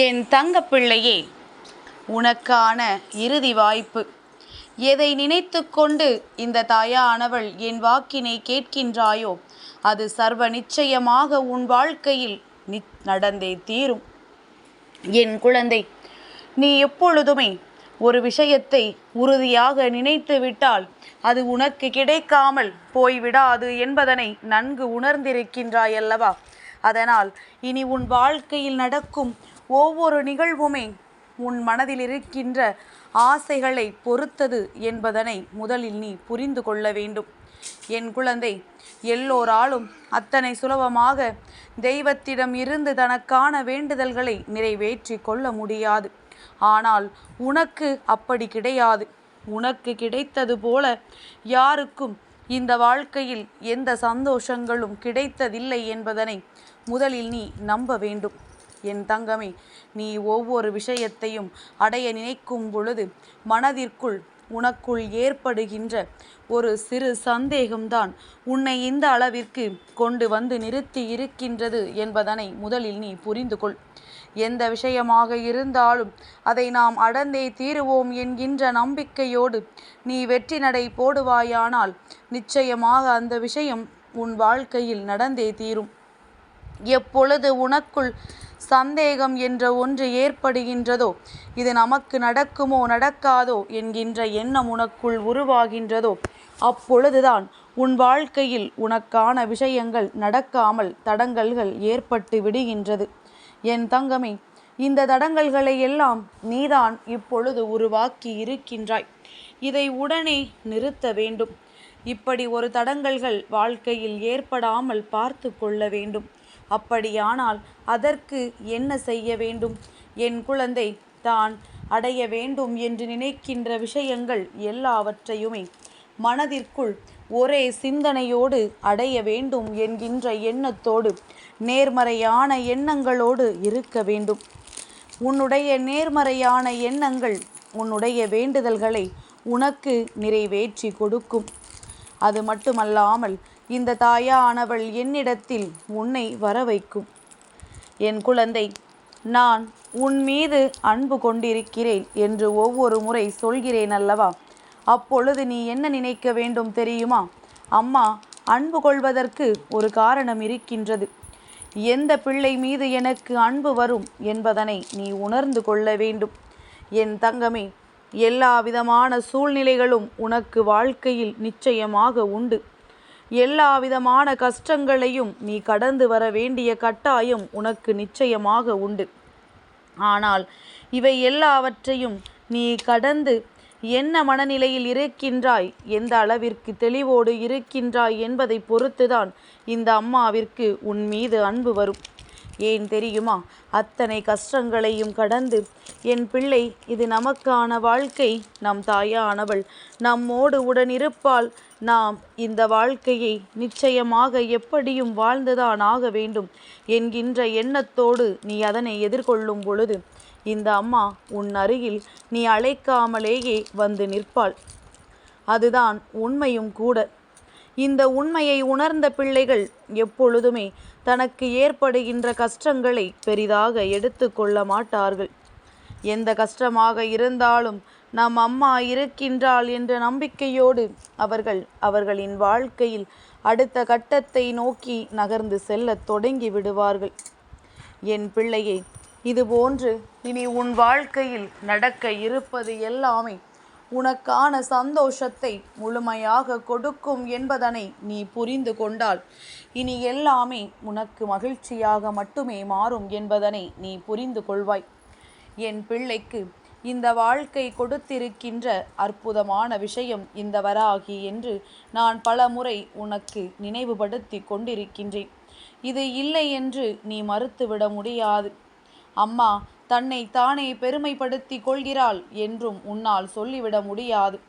என் தங்கப்பிள்ளையே உனக்கான இறுதி வாய்ப்பு. எதை நினைத்துக்கொண்டு இந்த தாயானவள் என் வாக்கினை கேட்கின்றாயோ அது சர்வ நிச்சயமாக உன் வாழ்க்கையில் நி நடந்தே தீரும். என் குழந்தை நீ எப்பொழுதுமே ஒரு விஷயத்தை உறுதியாக நினைத்து விட்டால் அது உனக்கு கிடைக்காமல் போய்விடாது என்பதனை நன்கு உணர்ந்திருக்கின்றாய் அல்லவா அதனால் இனி உன் வாழ்க்கையில் நடக்கும் ஒவ்வொரு நிகழ்வுமே உன் மனதில் இருக்கின்ற ஆசைகளை பொறுத்தது என்பதனை முதலில் நீ புரிந்து கொள்ள வேண்டும். என் குழந்தை எல்லோராலும் அத்தனை சுலபமாக தெய்வத்திடம் இருந்து தனக்கான வேண்டுதல்களை நிறைவேற்றி கொள்ள முடியாது. ஆனால் உனக்கு அப்படி கிடையாது. உனக்கு கிடைத்தது போல யாருக்கும் இந்த வாழ்க்கையில் எந்த சந்தோஷங்களும் கிடைத்ததில்லை என்பதனை முதலில் நீ நம்ப வேண்டும். என் தங்கமே நீ ஒவ்வொரு விஷயத்தையும் அடைய நினைக்கும் பொழுது மனதிற்குள் உனக்குள் ஏற்படுகின்ற ஒரு சிறு சந்தேகம்தான் உன்னை இந்த அளவிற்கு கொண்டு வந்து நிறுத்தி இருக்கின்றது என்பதனை முதலில் நீ புரிந்து கொள். எந்த விஷயமாக இருந்தாலும் அதை நாம் அடந்தே தீருவோம் என்கின்ற நம்பிக்கையோடு நீ வெற்றி நடை போடுவாயானால் நிச்சயமாக அந்த விஷயம் உன் வாழ்க்கையில் நடந்தே தீரும். எப்பொழுது உனக்குள் சந்தேகம் என்ற ஒன்று ஏற்படுகின்றதோ இது நமக்கு நடக்குமோ நடக்காதோ என்கின்ற எண்ணம் உனக்குள் உருவாகின்றதோ அப்பொழுதுதான் உன் வாழ்க்கையில் உனக்கான விஷயங்கள் நடக்காமல் தடங்கல்கள் ஏற்பட்டு விடுகின்றது. என் தங்கமே இந்த தடங்கல்களை எல்லாம் நீதான் இப்பொழுது உருவாக்கி இருக்கின்றாய். இதை உடனே நிறுத்த வேண்டும். இப்படி ஒரு தடங்கல்கள் வாழ்க்கையில் ஏற்படாமல் பார்த்து கொள்ள வேண்டும். அப்படியானால் அதற்கு என்ன செய்ய வேண்டும்? என் குழந்தை தான் அடைய வேண்டும் என்று நினைக்கின்ற விஷயங்கள் எல்லாவற்றையுமே மனதிற்குள் ஒரே சிந்தனையோடு அடைய வேண்டும் என்கின்ற எண்ணத்தோடு நேர்மறையான எண்ணங்களோடு இருக்க வேண்டும். உன்னுடைய நேர்மறையான எண்ணங்கள் உன்னுடைய வேண்டுதல்களை உனக்கு நிறைவேற்றி கொடுக்கும். அது மட்டுமல்லாமல் இந்த தாயானவள் என்னிடத்தில் உன்னை வர வைக்கும் என் குழந்தை நான் உன் மீது அன்பு கொண்டிருக்கிறேன் என்று ஒவ்வொரு முறை சொல்கிறேன் அல்லவா? அப்பொழுது நீ என்ன நினைக்க வேண்டும் தெரியுமா? அம்மா அன்பு கொள்வதற்கு ஒரு காரணம் இருக்கின்றது. எந்த பிள்ளை மீது எனக்கு அன்பு வரும் என்பதனை நீ உணர்ந்து கொள்ள வேண்டும். என் தங்கமே எல்லா விதமான சூழ்நிலைகளும் உனக்கு வாழ்க்கையில் நிச்சயமாக உண்டு. எல்லா விதமான கஷ்டங்களையும் நீ கடந்து வர வேண்டிய கட்டாயம் உனக்கு நிச்சயமாக உண்டு. ஆனால் இவை எல்லாவற்றையும் நீ கடந்து என்ன மனநிலையில் இருக்கின்றாய் எந்த அளவிற்கு தெளிவோடு இருக்கின்றாய் என்பதை பொறுத்துதான் இந்த அம்மாவிற்கு உன் மீது அன்பு வரும். ஏன் தெரியுமா? அத்தனை கஷ்டங்களையும் கடந்து என் பிள்ளை இது நமக்கான வாழ்க்கை. நம் தாயானவள் நம்மோடு உடன் நாம் இந்த வாழ்க்கையை நிச்சயமாக எப்படியும் வாழ்ந்துதான் ஆக வேண்டும் என்கின்ற எண்ணத்தோடு நீ அதனை எதிர்கொள்ளும் பொழுது இந்த அம்மா உன் அருகில் நீ அழைக்காமலேயே வந்து நிற்பாள். அதுதான் உண்மையும் கூட. இந்த உண்மையை உணர்ந்த பிள்ளைகள் எப்பொழுதுமே தனக்கு ஏற்படுகின்ற கஷ்டங்களை பெரிதாக எடுத்து கொள்ள மாட்டார்கள். எந்த கஷ்டமாக இருந்தாலும் நம் அம்மா இருக்கின்றாள் என்ற நம்பிக்கையோடு அவர்கள் அவர்களின் வாழ்க்கையில் அடுத்த கட்டத்தை நோக்கி நகர்ந்து செல்லத் தொடங்கி விடுவார்கள். என் பிள்ளையே இதுபோன்று இனி உன் வாழ்க்கையில் நடக்க இருப்பது எல்லாமே உனக்கான சந்தோஷத்தை முழுமையாக கொடுக்கும் என்பதனை நீ புரிந்து கொண்டால் இனி எல்லாமே உனக்கு மகிழ்ச்சியாக மட்டுமே மாறும் என்பதனை நீ புரிந்து கொள்வாய். என் பிள்ளைக்கு இந்த வாழ்க்கை கொடுத்திருக்கின்ற அற்புதமான விஷயம் இந்த வராகி என்று நான் பல முறை உனக்கு நினைவுபடுத்தி கொண்டிருக்கின்றேன். இது இல்லை என்று நீ மறுத்துவிட முடியாது. அம்மா தன்னை தானே பெருமைப்படுத்தி கொள்கிறாள் என்றும் உன்னால் சொல்லிவிட முடியாது.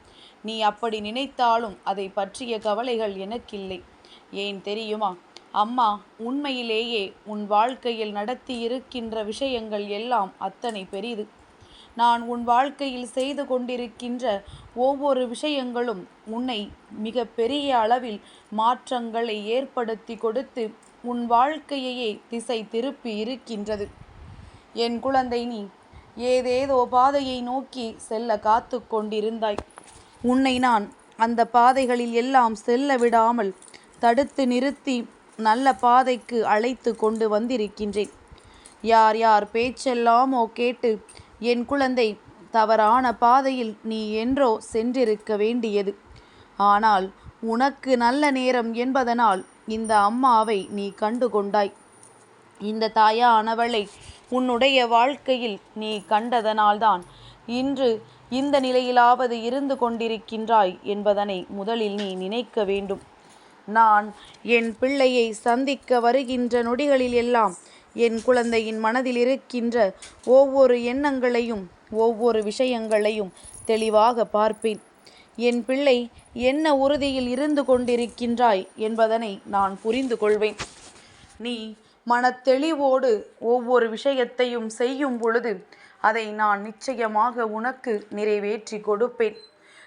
நீ அப்படி நினைத்தாலும் அதை பற்றிய கவலைகள் எனக்கில்லை. ஏன் தெரியுமா? அம்மா உண்மையிலேயே உன் வாழ்க்கையில் நடத்தி இருக்கின்ற விஷயங்கள் எல்லாம் அத்தனை பெரிது. நான் உன் வாழ்க்கையில் செய்து கொண்டிருக்கின்ற ஒவ்வொரு விஷயங்களும் உன்னை மிக பெரிய அளவில் மாற்றங்களை ஏற்படுத்தி கொடுத்து உன் வாழ்க்கையையே திசை திருப்பி இருக்கின்றது. என் குழந்தை நீ ஏதேதோ பாதையை நோக்கி செல்ல காத்து கொண்டிருந்தாய். உன்னை நான் அந்த பாதைகளில் எல்லாம் செல்ல விடாமல் தடுத்து நிறுத்தி நல்ல பாதைக்கு அழைத்து கொண்டு வந்திருக்கின்றேன். யார் யார் பேச்செல்லாமோ கேட்டு என் குழந்தை தவறான பாதையில் நீ என்றோ சென்றிருக்க வேண்டியது. ஆனால் உனக்கு நல்ல நேரம் என்பதனால் இந்த அம்மாவை நீ கண்டு கொண்டாய் இந்த தாயானவளை உன்னுடைய வாழ்க்கையில் நீ கண்டதனால்தான் இன்று இந்த நிலையிலாவது இருந்து கொண்டிருக்கின்றாய் என்பதனை முதலில் நீ நினைக்க வேண்டும். நான் என் பிள்ளையை சந்திக்க வருகின்ற நொடிகளில் எல்லாம் என் குழந்தையின் மனதில் இருக்கின்ற ஒவ்வொரு எண்ணங்களையும் ஒவ்வொரு விஷயங்களையும் தெளிவாக பார்ப்பேன். என் பிள்ளை என்ன உறுதியில் இருந்து கொண்டிருக்கின்றாய் என்பதனை நான் புரிந்து கொள்வேன். நீ மனத்தெளிவோடு ஒவ்வொரு விஷயத்தையும் செய்யும் பொழுது அதை நான் நிச்சயமாக உனக்கு நிறைவேற்றி கொடுப்பேன்.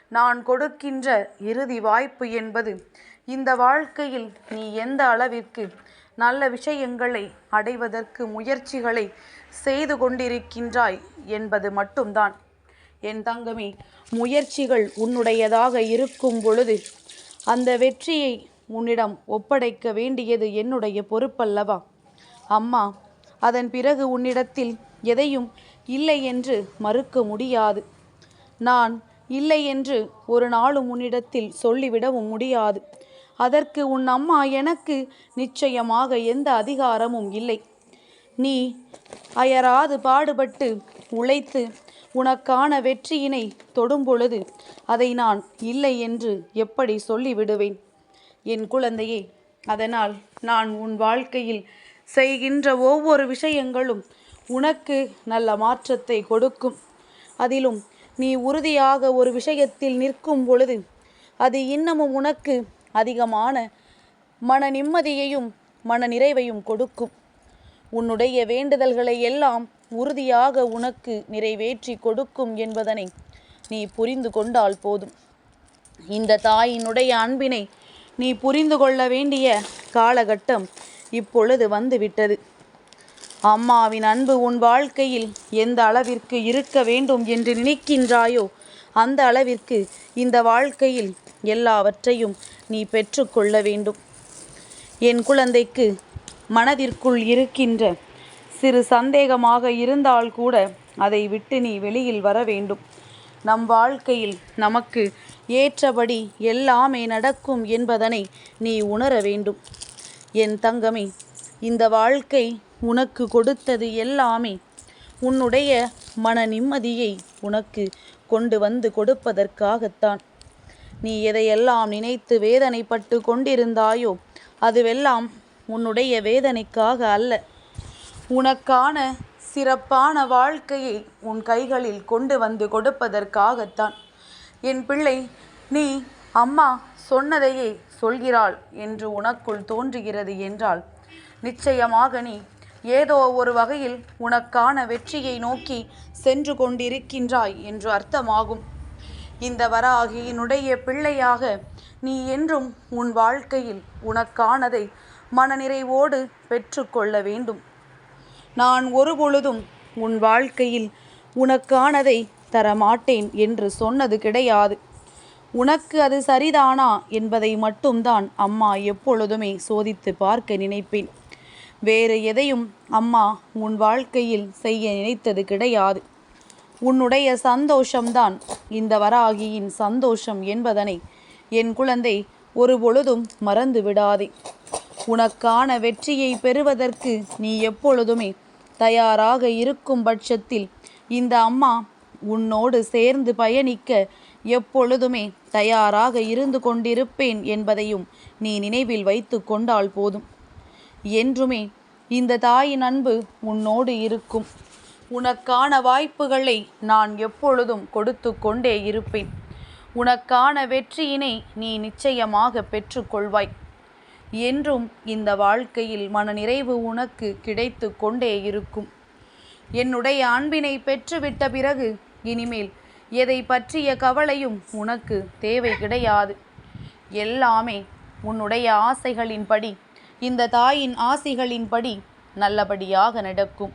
நான் கொடுக்கின்ற இறுதி வாய்ப்பு என்பது இந்த வாழ்க்கையில் நீ எந்த அளவிற்கு நல்ல விஷயங்களை அடைவதற்கு முயற்சிகளை செய்து கொண்டிருக்கின்றாய் என்பது மட்டும்தான். என் தங்கமே முயற்சிகள் உன்னுடையதாக இருக்கும் பொழுது அந்த வெற்றியை உன்னிடம் ஒப்படைக்க வேண்டியது என்னுடைய பொறுப்பல்லவா? அம்மா அதன் பிறகு உன்னிடத்தில் எதையும் இல்லை என்று மறுக்க முடியாது. நான் இல்லை என்று ஒரு நாளும் உன்னிடத்தில் சொல்லிவிடவும் முடியாது. அதற்கு உன் அம்மா எனக்கு நிச்சயமாக எந்த அதிகாரமும் இல்லை. நீ அயராது பாடுபட்டு உழைத்து உனக்கான வெற்றியினை தொடும்பொழுது அதை நான் இல்லை என்று எப்படி சொல்லிவிடுவேன்? என் குழந்தையே அதனால் நான் உன் வாழ்க்கையில் செய்கின்ற ஒவ்வொரு விஷயங்களும் உனக்கு நல்ல மாற்றத்தை கொடுக்கும். அதிலும் நீ உறுதியாக ஒரு விஷயத்தில் நிற்கும் பொழுது அது இன்னமும் உனக்கு அதிகமான மன நிம்மதியையும் மன நிறைவையும் கொடுக்கும். உன்னுடைய வேண்டுதல்களை எல்லாம் உறுதியாக உனக்கு நிறைவேற்றி கொடுக்கும் என்பதனை நீ புரிந்து கொண்டால் போதும். இந்த தாயினுடைய அன்பினை நீ புரிந்து கொள்ள வேண்டிய காலகட்டம் இப்பொழுது வந்துவிட்டது. அம்மாவின் அன்பு உன் வாழ்க்கையில் எந்த அளவிற்கு இருக்க வேண்டும் என்று நினைக்கின்றாயோ அந்த அளவிற்கு இந்த வாழ்க்கையில் எல்லாவற்றையும் நீ பெற்றுக்கொள்ள வேண்டும். என் குழந்தைக்கு மனதிற்குள் இருக்கின்ற சிறு சந்தேகமாக இருந்தால் கூட அதை விட்டு நீ வெளியில் வர வேண்டும். நம் வாழ்க்கையில் நமக்கு ஏற்றபடி எல்லாமே நடக்கும் என்பதனை நீ உணர வேண்டும். என் தங்கமே இந்த வாழ்க்கை உனக்கு கொடுத்தது எல்லாமே உன்னுடைய மன நிம்மதியை உனக்கு கொண்டு வந்து கொடுப்பதற்காகத்தான். நீ எதையெல்லாம் நினைத்து வேதனைப்பட்டு கொண்டிருந்தாயோ அதுவெல்லாம் உன்னுடைய வேதனைக்காக அல்ல. உனக்கான சிறப்பான வாழ்க்கையை உன் கைகளில் கொண்டு வந்து கொடுப்பதற்காகத்தான். என் பிள்ளை நீ அம்மா சொன்னதையே சொல்கிறாள் என்று உனக்குள் தோன்றுகிறது என்றால் நிச்சயமாக நீ ஏதோ ஒரு வகையில் உனக்கான வெற்றியை நோக்கி சென்று கொண்டிருக்கின்றாய் என்று அர்த்தமாகும். இந்த வராகியினுடைய பிள்ளையாக நீ என்றும் உன் வாழ்க்கையில் உனக்கானதை மனநிறைவோடு பெற்றுக்கொள்ள வேண்டும். நான் ஒருபொழுதும் உன் வாழ்க்கையில் உனக்கானதை தரமாட்டேன் என்று சொன்னது கிடையாது. உனக்கு அது சரிதானா? என்பதை மட்டும்தான் அம்மா எப்பொழுதுமே சோதித்து பார்க்க நினைப்பேன். வேறு எதையும் அம்மா உன் வாழ்க்கையில் செய்ய நினைத்தது கிடையாது. உன்னுடைய சந்தோஷம்தான். இந்த வராகியின் சந்தோஷம் என்பதனை என் குழந்தை ஒரு பொழுதும் மறந்து விடாதே. உனக்கான வெற்றியை பெறுவதற்கு நீ எப்பொழுதுமே தயாராக இருக்கும் பட்சத்தில் இந்த அம்மா உன்னோடு சேர்ந்து பயணிக்க எப்பொழுதுமே தயாராக இருந்து கொண்டிருப்பேன் என்பதையும் நீ நினைவில் வைத்து கொண்டால் போதும். என்றுமே இந்த தாயின் அன்பு உன்னோடு இருக்கும். உனக்கான வாய்ப்புகளை நான் எப்பொழுதும் கொடுத்து கொண்டே இருப்பேன். உனக்கான வெற்றியினை நீ நிச்சயமாக பெற்றுக்கொள்வாய் என்றும் இந்த வாழ்க்கையில் மனநிறைவு உனக்கு கிடைத்து கொண்டே இருக்கும். என்னுடைய அன்பினை பெற்றுவிட்ட பிறகு இனிமேல் எதை பற்றிய கவலையும் உனக்கு தேவை கிடையாது. எல்லாமே உன்னுடைய ஆசைகளின்படி இந்த தாயின் ஆசைகளின்படி நல்லபடியாக நடக்கும்.